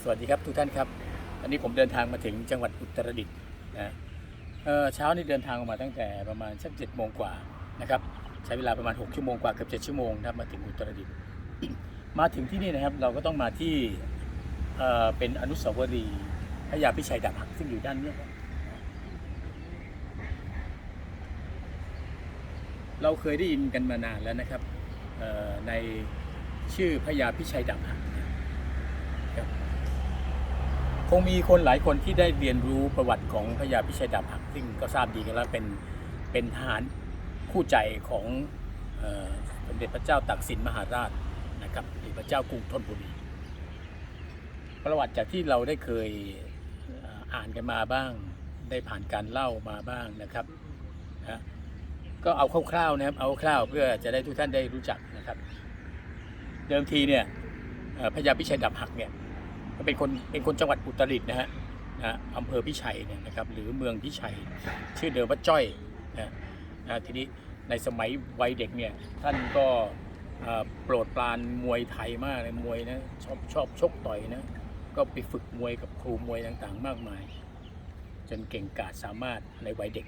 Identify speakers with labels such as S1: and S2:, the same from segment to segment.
S1: สวัสดีครับทุกท่านครับวันนี้ผมเดินทางมาถึงจังหวัดอุตรดิตถ์นะเเช้านี้เดินทางออกมาตั้งแต่ประมาณสักเจ็ดโมงกว่านะครับใช้เวลาประมาณ 6 ชั่วโมงกว่าเกือบเจ็ดชั่วโมงนะครับมาถึงอุตรดิตถ์มาถึงที่นี่นะครับเราก็ต้องมาที่เป็นอนุสาวรีย์พระยาพิชัยดาบหักซึ่งอยู่ด้านนี้เราเคยได้ยินกันมานานแล้วนะครับในชื่อพระยาพิชัยดาบหัก คงมีคนหลายคนที่ได้เรียนรู้ประวัติของพระยาพิชัยดาบหักซึ่งก็ทราบดีกันแล้วเป็นเป็นทหารคู่ใจของสมเด็จพระเจ้าตากสินมหาราชนะครับหรือพระเจ้ากรุงธนบุรี ประวัติจากที่เราได้เคยอ่านกันมาบ้าง ได้ผ่านการเล่ามาบ้างนะครับนะก็เอาคร่าวๆนะครับเอาคร่าวเพื่อจะได้ทุกท่านได้รู้จักนะครับ เดิมทีเนี่ยพระยาพิชัยดาบหักเนี่ย เป็นคนเป็นคนจังหวัดอุตรดิตถ์นะฮะนะอำเภอพิชัยเนี่ยนะครับหรือเมืองพิชัย ชื่อเดิมว่าจ้อยนะนะทีนี้ในสมัยวัยเด็กเนี่ยท่านก็โปรดปรานมวยไทยมากเลยมวยนะชอบชอบชกต่อยนะก็ไปฝึกมวยกับครูมวยต่างๆ มากมาย จนเก่งกาจสามารถในวัยเด็ก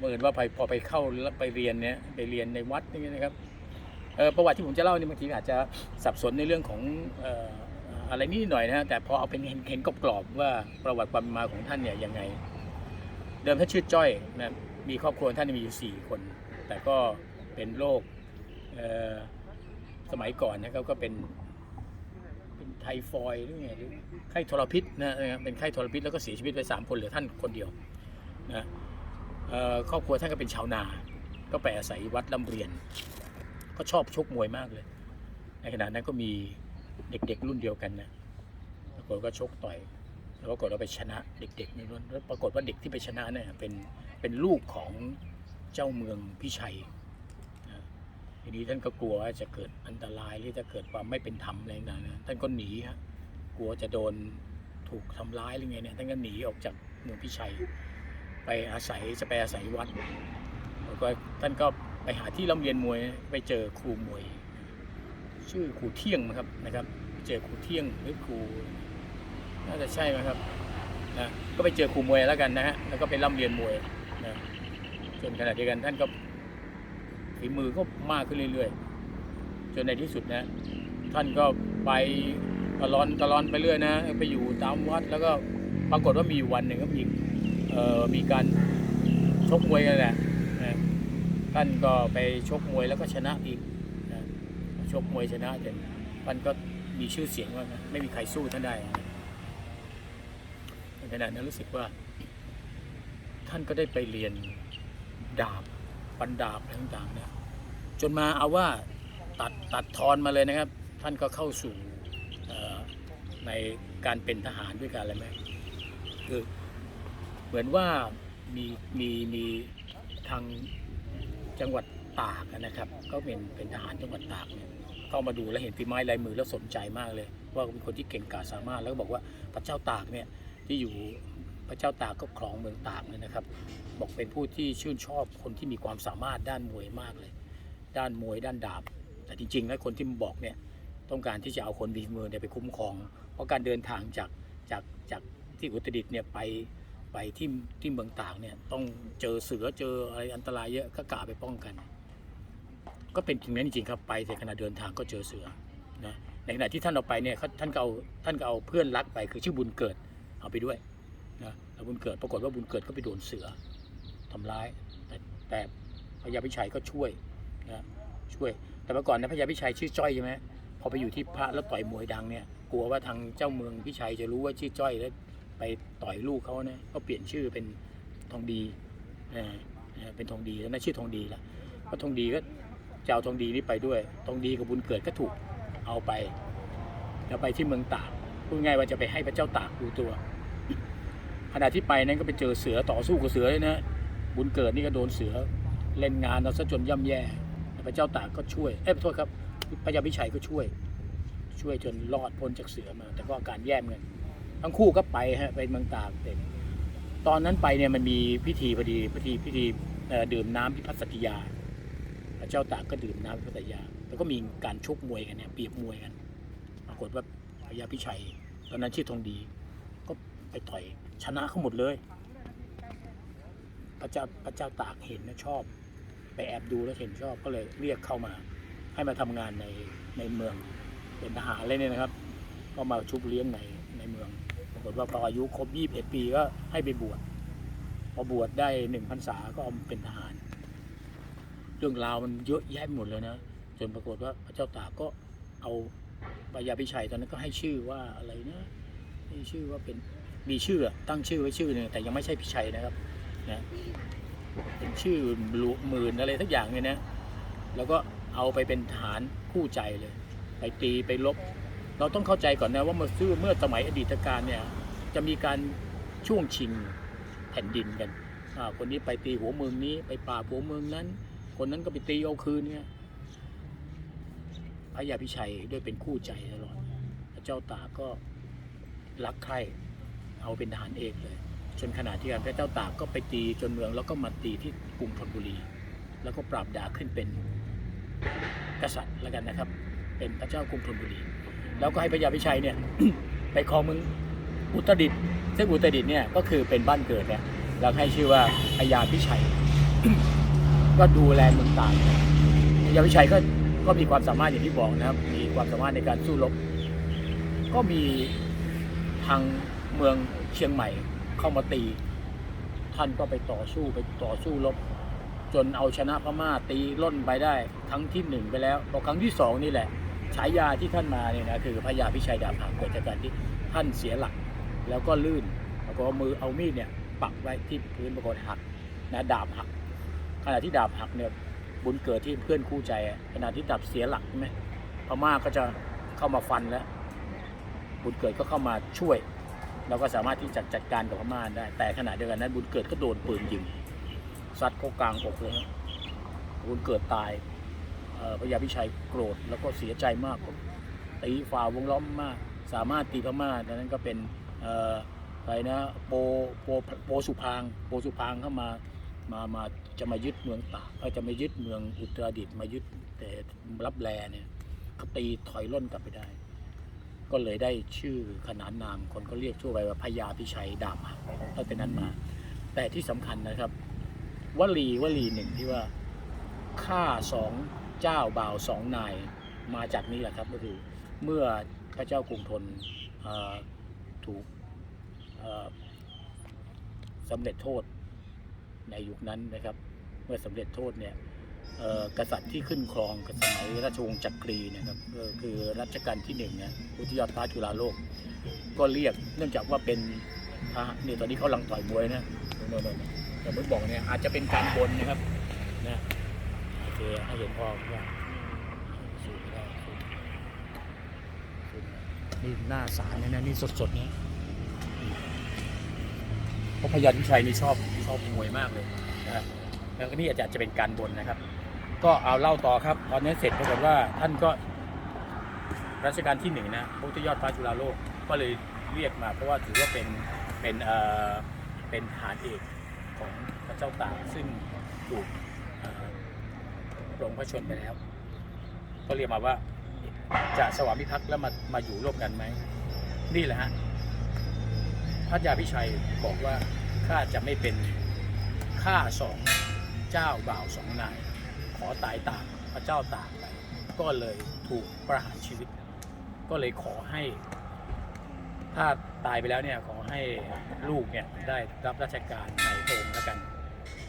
S1: บังเอิญว่าไปพอไปเข้าแล้วไปเรียนเนี่ยไปเรียนในวัดนี่นะครับประวัติที่ผมจะเล่านี่บางทีอาจจะสับสนในเรื่องของ อะไรนิดหน่อยนะฮะแต่พอเอาเป็นเห็นเห็นกรอบๆว่าประวัติความมาของท่านเนี่ยยังไง เดิมท่านชื่อจ้อยนะมีครอบครัวท่านมีอยู่สี่คน แต่ก็เป็นโรคสมัยก่อนนะครับก็เป็นเป็นไทฟอยหรือไงหรือไข้ทรพิษนะเป็นไข้ทรพิษแล้วก็เสียชีวิตไปสามคนเหลือท่านคนเดียวนะครอบครัวท่านก็เป็นชาวนา ก็ไปอาศัยวัดลำเรียน ก็ชอบชกมวยมากเลย ในขณะนั้นก็มี เด็กๆ รุ่นเดียวกันนะปรากฏก็ชกต่อย แล้วปรากฏว่าไปชนะเด็กๆในรุ่นแล้วปรากฏว่าเด็กที่ไปชนะเนี่ยเป็นเป็นลูกของเจ้าเมืองพิชัยนะทีนี้ท่านก็กลัวว่าจะเกิดอันตรายหรือจะเกิดความไม่เป็นธรรมอะไรต่างๆนะท่านก็หนีฮะกลัวจะโดนถูกทำร้ายหรือไงเนี่ยท่านก็หนีออกจากเมืองพิชัย ไปอาศัยจะไปอาศัยวัดแล้วก็ท่านก็ไปหาที่ร่ำเรียนมวยไปเจอครูมวย ชื่อครูเที่ยงนะครับนะครับเจอครูเที่ยงหรือครูน่าจะใช่ไหมครับนะก็ไปเจอครูมวยแล้วกันนะฮะแล้วก็ไปร่ำเรียนมวยนะจนขณะเดียวกันท่านก็ฝีมือก็มากขึ้นเรื่อยๆ จนในที่สุดนะ ท่านก็ไปตลอนตลอนไปเรื่อยนะ ไปอยู่ตามวัดแล้วก็ปรากฏว่ามีวันหนึ่งก็มีเอ่อมีการชกมวยกันแหละนะท่านก็ไปชกมวยแล้วก็ชนะอีก ชกมวยชนะจนมันก็มีชื่อเสียงว่าไม่มีใครสู้ท่านได้ในขณะนั้นรู้สึกว่า ท่านก็ได้ไปเรียนดาบปันดาบอะไรต่างๆเนี่ยจนมาเอาว่าตัดตัดทอนมาเลยนะครับ ท่านก็เข้าสู่ในการเป็นทหารด้วยกันอะไรไหมคือเหมือนว่ามีมีมีทางจังหวัดตากนะครับ ก็เป็นเป็นทหารจังหวัดตากเนี่ย เข้ามาดูแล้วเห็นฝีไม้ลายมือแล้วสนใจมากเลย ว่าเป็นคนที่เก่งกาจสามารถแล้วก็บอกว่าพระเจ้าตากเนี่ยที่อยู่พระเจ้าตากก็ครองเมืองตากเนี่ยนะครับ บอกเป็นผู้ที่ชื่นชอบคนที่มีความสามารถด้านมวยมากเลย ด้านมวยด้านดาบ แต่จริงๆแล้วคนที่บอกเนี่ยต้องการที่จะเอาคนมีมือเนี่ยไปคุ้มครอง เพราะการเดินทางจากจากจากที่อุตรดิตถ์เนี่ยไปไปที่ที่เมืองตากเนี่ยต้องเจอเสือเจออะไรอันตรายเยอะก็กะไปป้องกัน ก็เป็นจริงนั้นจริงครับไปในขณะเดินทางก็เจอเสือนะในขณะที่ท่านเอาไปเนี่ยท่านก็เอาท่านก็เอาเพื่อนรักไปคือชื่อบุญเกิดเอาไปด้วยนะแล้วบุญเกิดปรากฏว่าบุญเกิดก็ไปโดนเสือทำร้าย แต่แต่พญาพิชัยก็ช่วยนะช่วย แต่เมื่อก่อนนะพญาพิชัยชื่อจ้อยใช่ไหมพอไปอยู่ที่พระแล้วต่อยมวยดังเนี่ยกลัวว่าทางเจ้าเมืองพิชัยจะรู้ว่าชื่อจ้อยแล้วไปต่อยลูกเขานะก็เปลี่ยนชื่อเป็นทองดีเออเออเป็นทองดีแล้วนะชื่อทองดีละเพราะทองดีก็ จะเอาทองดีนี่ไปด้วยทองดีกับบุญเกิดก็ถูกเอาไป แล้วไปที่เมืองตากพูดง่ายว่าจะไปให้พระเจ้าตากดูตัวขณะที่ไปนั้นก็ไปเจอเสือต่อสู้กับเสือเลยนะบุญเกิดนี่ก็โดนเสือเล่นงานเราซะจนย่ำแย่แพระเจ้าตากก็ช่วยเอ้ยโทษครับพระยาพิชัยก็ช่วย ช่วยจนรอดพ้นจากเสือมา แต่ก็อาการแย่เหมือนกันทั้งคู่ก็ไปฮะไปเมืองตากเต็มตอนนั้นไปเนี่ยมันมีพิธีพอดีพิธีพิธีดื่มน้ำพิพัฒน์สัตยา เจ้าตากก็ดื่มน้ำพัทยาแล้วก็มีการชกมวยกันเนี่ยเปรียบมวยกันปรากฏว่าพญาพิชัย ตอนนั้นชื่อทองดี ก็ไปต่อยชนะเขาหมดเลย พระเจ้าพระเจ้าตากเห็นนะชอบ ไปแอบดูแล้วเห็นชอบก็เลยเรียกเข้ามา ให้มาทำงานในในเมืองเป็นทหารเลยเนี่ยนะครับ ก็มาชุบเลี้ยงในในเมืองปรากฏว่าพออายุครบ21ปีก็ให้ไปบวชพอบวชได้หนึ่งพรรษาก็เอาเป็นทหาร เรื่องราวมันเยอะแยะหมดเลยนะ จนปรากฏว่าพระเจ้าตากก็เอาปยาพิชัยตอนนั้นก็ให้ชื่อว่าอะไรนะให้ชื่อว่าเป็นมีชื่อตั้งชื่อไว้ชื่อหนึ่งแต่ยังไม่ใช่พิชัยนะครับนะเป็นชื่อหลุหมื่นอะไรทักอย่างเนี่ยนะแล้วก็เอาไปเป็นฐานคู่ใจเลย ไปตีไปลบ เราต้องเข้าใจก่อนนะว่าเมื่อซื้อเมื่อสมัยอดีตการเนี่ยจะมีการช่วงชิงแผ่นดินกันคนนี้ไปตีหัวเมืองนี้ไปป่าบหัวเมืองนั้น คนนั้นก็ไปตีเอาคืนเนี่ยพระยาพิชัยด้วยเป็นคู่ใจตลอดพระเจ้าตากก็รักใคร่เอาเป็นทหารเอกเลย จนขณะที่พระเจ้าตากก็ไปตีจนเมืองแล้วก็มาตีที่กรุงธนบุรี แล้วก็ปราบดาขึ้นเป็นกษัตริย์แล้วกันนะครับ เป็นพระเจ้ากรุงธนบุรี แล้วก็ให้พระยาพิชัยเนี่ยไปครองเมืองอุตรดิตถ์ซึ่งอุตรดิตถ์เนี่ยก็คือเป็นบ้านเกิดเนี่ยเราให้ชื่อว่าพญาพิชัย ก็ดูแลเมืองตากพญาพิชัยก็ก็มีความสามารถอย่างที่บอกนะครับ มีความสามารถในการสู้รบ ก็มีทางเมืองเชียงใหม่เข้ามาตี ท่านก็ไปต่อสู้ไปต่อสู้รบ จนเอาชนะพม่าตีล่นไปได้ครั้งที่หนึ่งไปแล้วพอครั้งที่สองนี่แหละฉายาที่ท่านมาเนี่ยนะคือพระยาพิชัยดาบหักเกิดจากการที่ท่านเสียหลัก แล้วก็ลื่นแล้วก็มือเอามีดเนี่ยปักไว้ที่พื้นปรากฏหักนะดาบหัก ขณะที่ดาบหักเนี่ยบุญเกิดที่เพื่อนคู่ใจขณะที่ดาบเสียหลักใช่ไหมพม่าก็จะเข้ามาฟันแล้ว บุญเกิดก็เข้ามาช่วย เราก็สามารถที่จะจัดการกับพม่าได้ แต่ขณะเดียวกันนั้น บุญเกิดก็โดนปืนยิงซัดเข้ากลางอกเลยฮะบุญเกิดตายพระยาพิชัยโกรธแล้วก็เสียใจมากตีฝ่าวงล้อมมาก สามารถตีพม่าดังนั้นก็เป็นอะไรนะโปโปโปสุพางโปสุพางเข้ามามามา จะมายึดเมืองตากจะมายึดเมืองอุตรดิตถ์มายึดแต่รับแลเนี่ยเขาตีถอยล่นกลับไปได้ ก็เลยได้ชื่อขนานนามคนก็เรียกชั่วไปว่าพญาพิชัยดาบหักตั้งแต่นั้นมา แต่ที่สำคัญนะครับวลีวลีหนึ่งที่ว่าฆ่าสองเจ้าบ่าวสองนายมาจากนี้แหละครับก็คือเมื่อพระเจ้ากรุงธนถูกสำเร็จโทษ ในยุคนั้นนะครับ เมื่อสำเร็จโทษเนี่ยกษัตริย์ที่ขึ้นครองกับสมัยราชวงศ์จักรีนะครับคือรัชกาลที่หนึ่งเนี่ยพุทธิยอดฟ้าจุฬาโลก ก็เรียกเนื่องจากว่าเป็นพระเนี่ยตอนนี้เขาลังต่อยมวยนะโน่นๆแต่ผมบอกเนี่ยอาจจะเป็นการบนนะครับนะโอเคให้เห็นพ่อว่าสูงได้สูงสูงนี่หน้าสารเนี่ยนะนี่สดๆเนี่ย ราะพยัญชัยนี่ชอบชอบมวยมากเลยนะแล้วก็นี่อาจารย์จะเป็นการบนนะครับ ก็เอาเล่าต่อครับ ตอนนี้เสร็จปรากฏว่าท่านก็รัชกาลที่หนึ่งนะพระพุทธยอดฟ้าจุฬาโลกก็เลยเรียกมาเพราะว่าถือว่าเป็นเป็นเอ่อเป็นฐานเอกของพระเจ้าตากซึ่งถูกปรงพระชนไปแล้ว ก็เรียกมาว่าจะสวามิภักดิ์แล้วมามาอยู่ร่วมกันไหมนี่แหละฮะ พระยาพิชัยบอกว่าข้าจะไม่เป็นข้าสองเจ้าบ่าวสองนาย ขอตายตามพระเจ้าตากไปก็เลยถูกประหารชีวิต ก็เลยขอให้ ถ้าตายไปแล้วเนี่ยขอให้ลูกเนี่ยได้รับราชการในพระองค์แล้วกัน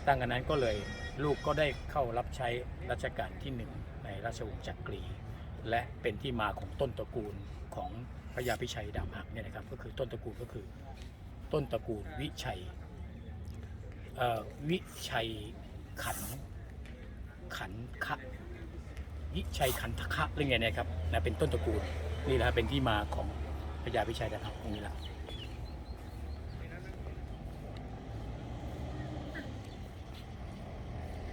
S1: ตั้งกันนั้นก็เลยลูกก็ได้เข้ารับใช้รัชกาลที่หนึ่งในราชวงศ์จักรี และเป็นที่มาของต้นตระกูลของ พระยาพิชัยดาบหักเนี่ยนะครับก็คือต้นตระกูลก็คือต้นตระกูลวิชัยวิชัยขันขันคะวิชัยขันทคะหรือไงเนะครับนะเป็นต้นตระกูลนี่แหละครับเป็นที่มาของพระยาพิชัยดาบหักตรงนี้แหละ